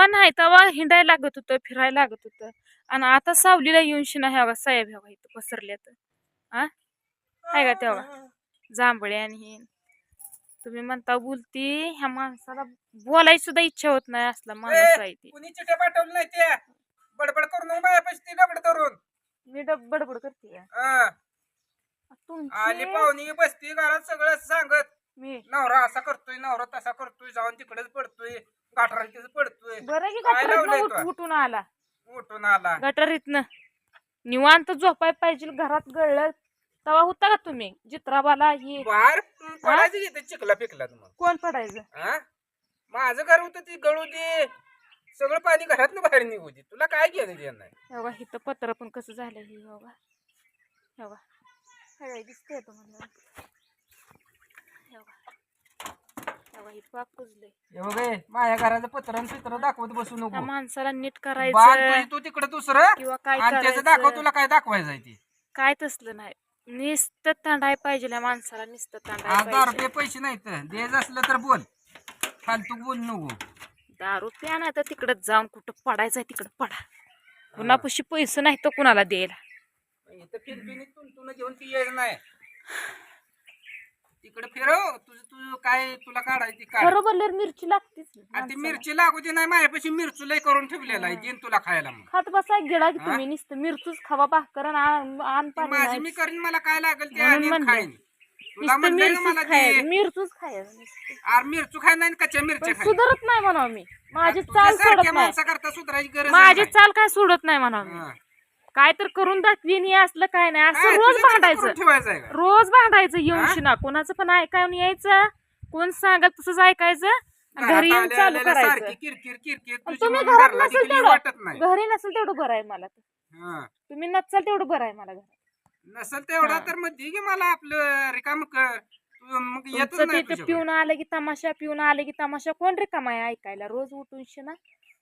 तवा नाही तवा हिंडायला लागत होतं फिरायला लागत होतं. आणि आता सावलीला येऊन शिना ह्या साहेब ह्या इथं पसरल्यात. आ? आहे का तेव्हा? जांभळे आणि हे. तुम्ही म्हणता बोलती ह्या माणसाला बोलायची सुद्धा इच्छा होत नाही असला माणूस आहे ती. कुणी चिठ्ठ्या पाठवलं नाही ते बडबड करून माझ्यापाशी ती मी डब- बडबड करते का? हा. आली तुमची पाहुणी बसती घरात सगळं सांगत. मी नवरा असा करतोय नवरा तसा करतोय जाऊन तिकडेच पडतोय. गाठरात पडतोय. बरं की काय लावलंय गटरीतनं तो? उठ- उठून आला. उठून आला. गटरीतनं. निवांत झोपाय पाहिजे घरात गळलं. तवा होता का तुम्ही? जित्राबाला ही बाहेर पडायचं इथे? चिखला पिकला मग. कोण पडायचं? हा? माझं घर होतं ती गळू दे. सगळं पाणी घरात बाहेर निघू दे. तुला काय घेणं देणं नाही. एवढा इथं पत्र पण कसं झालं हे एवढा एवढा दिसतंय तुम्हाला. एवढा एवढा ही पाक कुजलंय हे बघ हे, माझ्या घराचं पत्र पित्र दाखवत बसू नको. माणसाला नीट करायचं. तू तिकडे दुसरं? किंवा काय दाखव तुला काय दाखवायचं ते. काय तसलं नाही. नुसतं तांडाय पाहिजे माणसाला नुसतं तांडाय दहा रुपये पैसे नाहीत. द्यायचं असलं तर बोल. फालतू बोल नको. दारू प्या नाही तर तिकडं जाऊन कुठं पडायचंय तिकडं पडा. कुणापाशी पैसे नाही तर कुणाला द्यायला. घेऊन ती येणार नाही. तिकडे फिरव तुझं तू काय तुला काढायची काय बरोबर मिरची लागतीच आणि ती माणसाला. मिरची लागू दे नाही माझ्यापाशी मिरचू लय करून ठेवलेला आहे देईन तुला खायला मग खात बसा गेला की हा? तुम्ही नुसतं मिरचूच खावा भाकर आणि आण आण ती पाणी माझी. मी करीन मला काय लागेल ते म्हणून म्हणलं. खाईन तुला नुसतं म्हणलं ना मला मिरचूच खायचं ते मिरचूच खायचं नुसतं. आर मिरचू खाय नाही कच्च्या पण मिरच्या खाय सुधारत नाही म्हणा मी माझी चाल सोडत तुझ्यासारख्या नाही माणसाकरता सुधारायची गरज माझी नाही. चाल काय सोडत नाही म्हणा मी हा. काय तर करून दाखवीन हे असलं काय नाही असं रोज भांडायचं करून ठेवायचं आहे का? रोज भांडायचं येऊन हा? शिना कोणाचं पण ऐकायला यायचं कोण सांगत तसंच ऐकायचं घरी घरात येऊन आल्या चालू आल्याला करायचं सारखी किरकिर किरकिर आणि तुझी तुम्ही घरात घरला नसेल वाटत तेवढं नाही घरी नसेल तेवढं बरं आहे मला. हा. तुम्ही नसाल तेवढं बरं आहे मला घरात नसल तेवढा हा. तर मग दे की मला आपलं रिकाम कर तू मग येतच तुमचं नाही तिथं तुझ्याकडे. पिऊन आलं की तमाशा पिऊन आले की तमाशा कोण रिकामा आहे ऐकायला रोज उठून शिना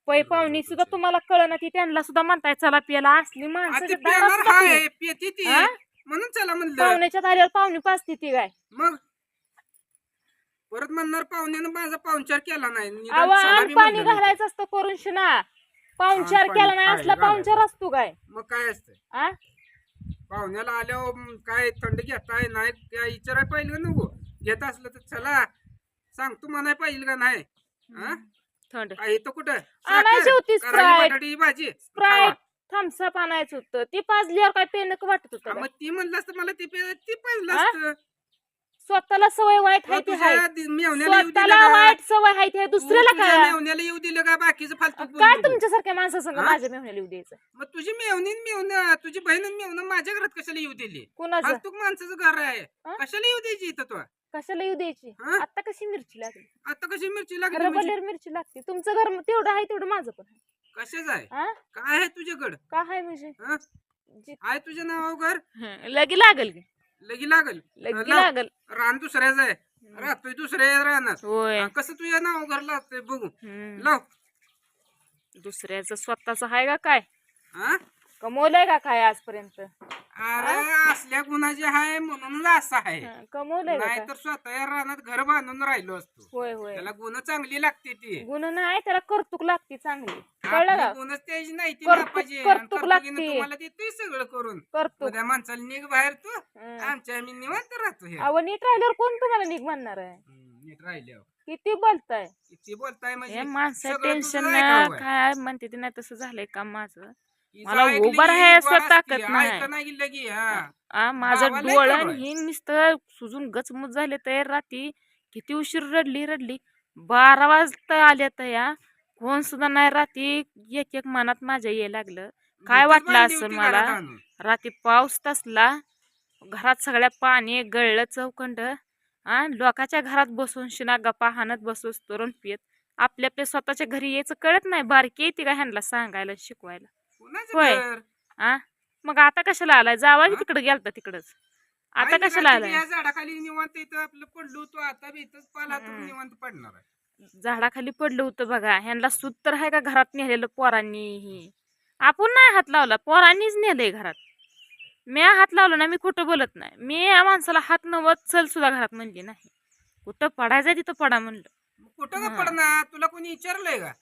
पै पाहुणी सुद्धा तुम्हाला कळना ती त्यांना सुद्धा म्हणताय चला पियाला असली माणसं ती ते दारात पेणार सुद्धा हाय पिऊ. पेती ती. हा? म्हणून चला म्हणलं. पाहुण्याच्या आल्यावर पाहुणी पाचती ती काय? मग? परत म्हणणार पाहुण्यानं माझा पाहुणचार केला नाही. निदान अहो चला आण बी पाणी म्हणलं नाही. घालायचं असतं करून शिना. पाहुणचार आण पाणी केला नाही असला पाहुणचार घालायचं. असतो काय? मग काय असतं? आ? पाहुण्याला आल्यावर म, काय थंड घेताय नाही काय विचारायला पाहिजे नको. घेत असलं तर चला. सांग तू म्हणाय पाहिजे का नाही? हा? थंड इथं कुठं आणायची साखर, होती करायची Sprite. बटाट्याची भाजी स्प्राईट थम्सअप आणायचं होतं ती पाजल्यावर काय पेनक वाटत होतं मग? ती म्हणलं असतं मला ते पे- ते पाहिलं? असतं स्वतःला सवय वाईट तुला आहे ती हाय तुझ्या दि- मेवण्याला येऊ दिलं स्वतःला का? वाईट सवय आहे ती हाय. दुसऱ्याला तुझ्या काय मेवण्याला येऊ दिलं का बाकीचं फालतू बोलू काय नको. तुमच्यासारख्या माणसासंग हा? माझ्या मेहण्याला येऊ द्यायचं मग तुझी मेवणी मेवणं तुझी बहीण मेवणं माझ्या घरात कशाला येऊ दिली कुणाचं फालतूक माणसाचं घर आहे हा? कशाला येऊ द्यायची इथं तू कशाला येऊ द्यायची? हा? आता कशी मिरची लागली? आता कशी मिरची लागली म्हणजे? मिरची लागते. तुमचं घर तेवढं आहे तेवढं माझं पण आहे. कशाच आहे? हा? काय आहे तुझ्याकडं? का आहे म्हणजे? हा? जी- आहे तुझ्या नावावर घर? हं, लगी लागल की. लगी लागल? लगी. लागल. रान दुसऱ्याच आहे. राहतोय दुसऱ्या रानात. होय. हा, कसं तुझ्या नावावर घर लागतंय बघू. हं. लाव. दुसऱ्याचं स्वतःच आहे का काय? हा? कमवलंय का काय आजपर्यंत? अरे असल्या गुणाचे आहे म्हणूनच असं आहे हं, कमवलंय का नाही काय? तर स्वतः रानात घर बांधून राहिलो असतो. होय होय. त्याला गुण चांगली लागते ती. गुण नाही त्याला कर्तुक लागते चांगली. कळलं आपली का? गुणच त्याची नाही ती कर्तुक- कर्तुक कर्तुकीनं लागते. तुम्हाला देतोय सगळं करून. कर्तुक. उद्या माणसाला निघ बाहेर तू. हं. आमच्या आम्ही निवांत राहतो हे अहो नीट राहिल्यावर कोण तुम्हाला निघ म्हणणार आहे? नीट राहिल्यावर. किती बोलताय? किती बोलताय म्हणजे हे माणसं सगळं टेन्शन ऐकावं. आहे. काय म्हणते ते नाही तसं झालंय काम माझं? मला उभं राहायचं. ताकद नाही. लगी हा. माझं डोळं. ही नुसतं सुजून गचमुच झाले तयार राहती. किती उशीर रडली रडली. बारा वाजता आल्या तया कोण सुद्धा नाही राहती. एक एक मनात माझ्या ये लागलं. काय वाटलं असं मला? रात्री पाऊस तसला. घरात सगळ्या पाणी गळलं चौकंड आ लोकाच्या घरात बसून शिना गप्पा हाणत बसूस तरुण पियत. आपल्या आपल्या स्वतःच्या घरी यायचं कळत नाही. बारकी येते का ह्यांना सांगायला शिकवायला? कुणाचं होय. घर? आ? मग आता कशाला आलाय? जावा की? तिकडे गेलता तिकडच. आता आहे ना कशाला आलाय या झाडाखाली निवांत इथं आपलं पडलो होतो आता बी इथंच पाला तर. निवांत पडणार आहे. झाडाखाली पडलं होतं बघा. ह्यांना सूत तर आहे का घरात नेलेलं पोरांनी ही? आपण नाही हात लावला. पोरांनीच नेलंय घरात. मी हात लावला ना मी कुठं बोलत नाही. मी या माणसाला हात नवत चल सुद्धा घरात म्हणली नाही. कुठं पडायचं तिथं पडा म्हणलं. मग कुठं हा. पडणार? तुला कोणी विचारलंय का?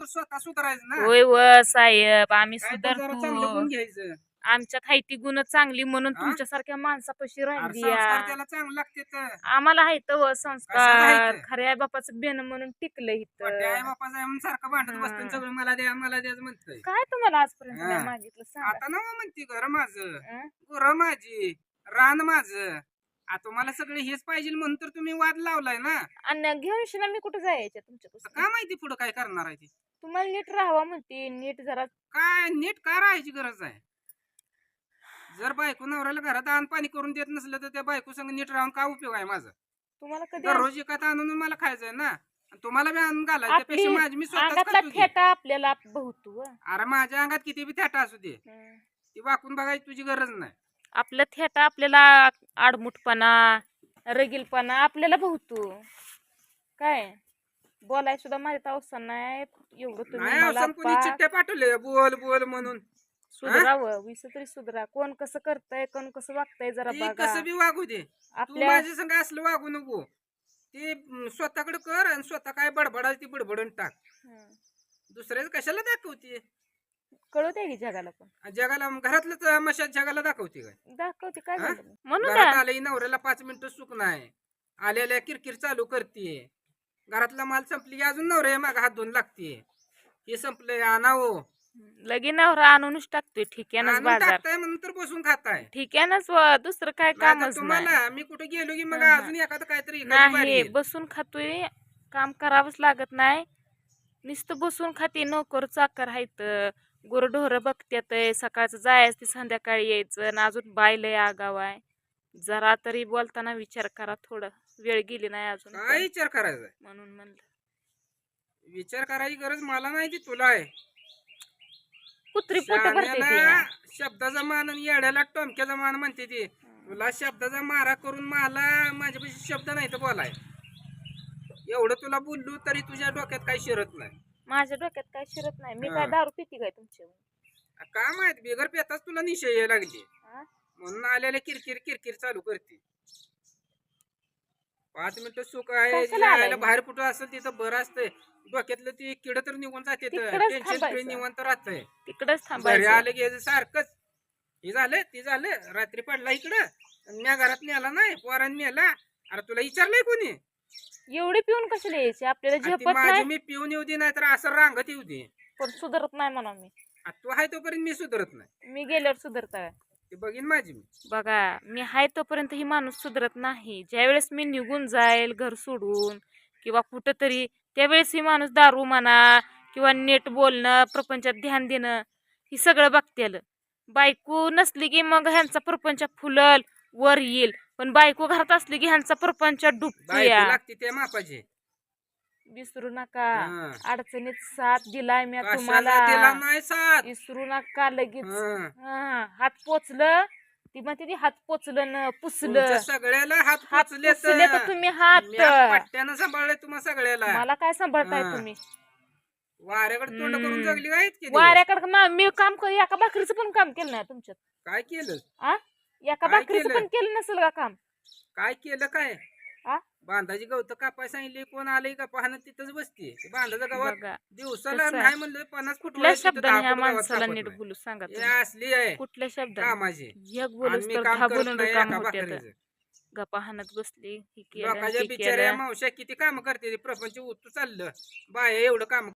स्वतः सुधारायचं ना? होय व साहेब आम्ही काय तर जरा चांगलं सुधारतो. गुण घ्यायचं. आमच्यात हाय ती गुण चांगली म्हणून हा? तुमच्यासारख्या माणसापाशी अरे राहिली संस्कार त्याला चांगलं लागते तर. आम्हाला हायत व कशाला संस्कार हायतं? खऱ्या बापाचं बेन म्हणून टिकलं पट्ट्या आई इथं बापाचा आहे म्हणून सारखं भांडत हा. बसतो सगळं मला द्या मला द्याच म्हणतंय. काय तुम्हाला आजपर्यंत हा. नाही मागितलं? सांगा. आता ना म्हणते घर माझं? गुरं माझी. रान माझं. आता तुम्हाला सगळे हेच पाहिजे म्हणून तर तुम्ही वाद लावलाय ना. आणि घेऊन शिना मी कुठं जायचं तुमच्यापासून का माहिती पुढं काय करणार आहे ती? तुम्हाला नीट राहावा म्हणते. नीट जरा काय? नीट का राहायची गरज आहे. जर बायको नवऱ्याला घरात आण पाणी करून देत नसलं तर त्या बायको संग नीट राहून काय उपयोग आहे माझा? तुम्हाला कधी दररोज एकात आणून मला खायचंय ना? आणि तुम्हाला बी आणून घालायचं आपली त्यापेक्षा माझी मी स्वतःच अंगातला खातो की. ठेटा आपल्याला बहुतो अरे माझ्या अंगात किती बी थाटा असू दे. ती वाकून बघायची तुझी गरज नाही. आपलं थेटा आपल्याला आडमुठपणा रगीलपणा आपल्याला बहुतो काय? बोलाय सुद्धा माझ्या अवसर नाही. एवढं तुम्ही नाही मला असं कोणी पा- चिठ्ठ्या पाठवले बोल बोल म्हणून. सुधरावं विस तरी सुधरा. कोण कसं करताय कोण कसं वागताय जरा ती बघा. कसं बी वागू दे. तू आपल्या माझ्या संग असलं वागू नको. ते अं, स्वतःकडे कर आणि स्वतः काय बडबडायची ती बडबडून टाक. हं. दुसऱ्याच कशाला दाखवते? कळू द्या की जगाला पण. जगाला घरातलं तर मशात जगाला दाखवते काय? दाखवते काय हा? झालं? म्हणून घरात द्या आलंय नवऱ्याला पाच मिनिटं सुख नाही. आलेल्या किरकिर चालू करते घरातला माल संपली की अजून नवऱ्या माग हात धुवून लागते हे संपलंय आणावं. लगीन नवरा आणूनच टाकतोय ठिक्यानच आणून बाजार. टाकताय म्हणून तर बसून खाताय. ठिक्यानच व दुसरं काय नाहीतर कामच नाही. तुम्हाला मी कुठे गेलो की मग हा. अजून एखादं काहीतरी नाही येईल. बसून खातोय काम करावंच लागत नाही. नुसतं बसून खाते नोकर चाकर हायत. गुरढोरं बघत्यात सकाळचं जायचं ते संध्याकाळी यायचं आणि अजून बायलंय आगाव आहे. जरा तरी बोलताना विचार करा थोडं. वेळ गेली नाही अजून काय. विचार करायचा म्हणून म्हणलं. विचार करायची गरज मला नाही ती तुला आहे. कुत्री पोट भरते शहाण्याला. शब्दाचा मान आणि येड्याला टोमक्याचा मान म्हणते ती. तुला शब्दाचा मारा करून मला माझ्यापाशी शब्द नाही तर बोलाय. एवढं तुला बोललो तरी तुझ्या डोक्यात काही शिरत नाही. माझ्या डोक्यात काय शिरत नाही. मी हा. काय दारू पिती काय तुमच्या काय माहीत बिगर पेताच तुला निशय यायला लागली. हा? म्हणून आलेले किरकिर किरकिर चालू करते. पाच मिनिटं सुख आहे? बाहेर कुठं असेल तिथं बरं असतंय. डोक्यातलं ती किड तर निघून जाते तिकडंच टेन्शन फ्री थांबायचं. निवांत राहतंय. तिकडच घरी थांबायचं आलं की याचं सारखंच. हे झालं ते झालं. रात्री पडला इकडं. आणि म्या घरात नेला नाही. पोरांनी नेला. अरे तुला विचारलंय कोणी? एवढी पिऊन कशाला यायची? आपल्याला आणि ती झेपत माझी नाही. मी पिऊन येऊ दे नाही तर असं रांगत येऊ दे. पण सुधारत नाही म्हणा मी. आता तू आहे तोपर्यंत मी सुधरत नाही. मी गेल्यावर सुधारता ते बघीन माझी मी. बघा मी हाय तोपर्यंत ही माणूस सुधरत नाही. ज्यावेळेस मी निघून जाईल घर सोडून किंवा कुठं तरी त्यावेळेस ही माणूस दारू म्हणा किंवा नेट बोलणं प्रपंचात ध्यान देणं ही सगळं बघतेल बायको नसली की मग ह्यांचा प्रपंच फुलल वर येईल. पण बायको घरात असली की ह्यांचा प्रपंच बायको डुबतोया लागते त्या मापाची. विसरू नका. हा. अडचणीत साथ दिलाय मी कशाला तुम्हाला. दिला नाही साथ? विसरू नका लगेच. हा. हा, हात पोचलं. ती म्हणते ती हात पोचलं न पुसलं. तुमच्या सगळ्याला हात हात पोचले पुसले तर तुम्ही हात. पट्ट्यानं सांभाळले तुम्हा सगळ्याला. मला काय सांभाळताय हा. तुम्ही? वाऱ्याकडे तोंड करून हम्म. जगली इतके दिवस? वाऱ्याकडे मा- मी काम कर एका भाकरीचं पण काम केलं नाही तुमच्यात. काय केलं? आ? एका काय भाकरीचं केलं? पण केलं नसेल का काम? काय केलं काय? बांधाची गवत कापाय सांगितली कोण आलंय का पाहणं तिथंच बसते बांधाचं गावात बघा दिवसाला कसं आहे? नाही म्हणलं पन्नास फूट कुठल्या शब्दाने दहा ह्या फूट गावात माणसाला कापत नीट नाही. बोलू सांगा हे तुम्ही. असली आहे कुठल्या शब्दाने कामाची एक आणि बोलूस मी तर काम दहा करत बोलून नाही काम एका होते भाकरीचं. गप्पा हाणत बसली हे केलं लोकांच्या ते बिचाऱ्या केलं मावश्या किती काम करते प्रपंच उतू चाललं बाय एवढं काम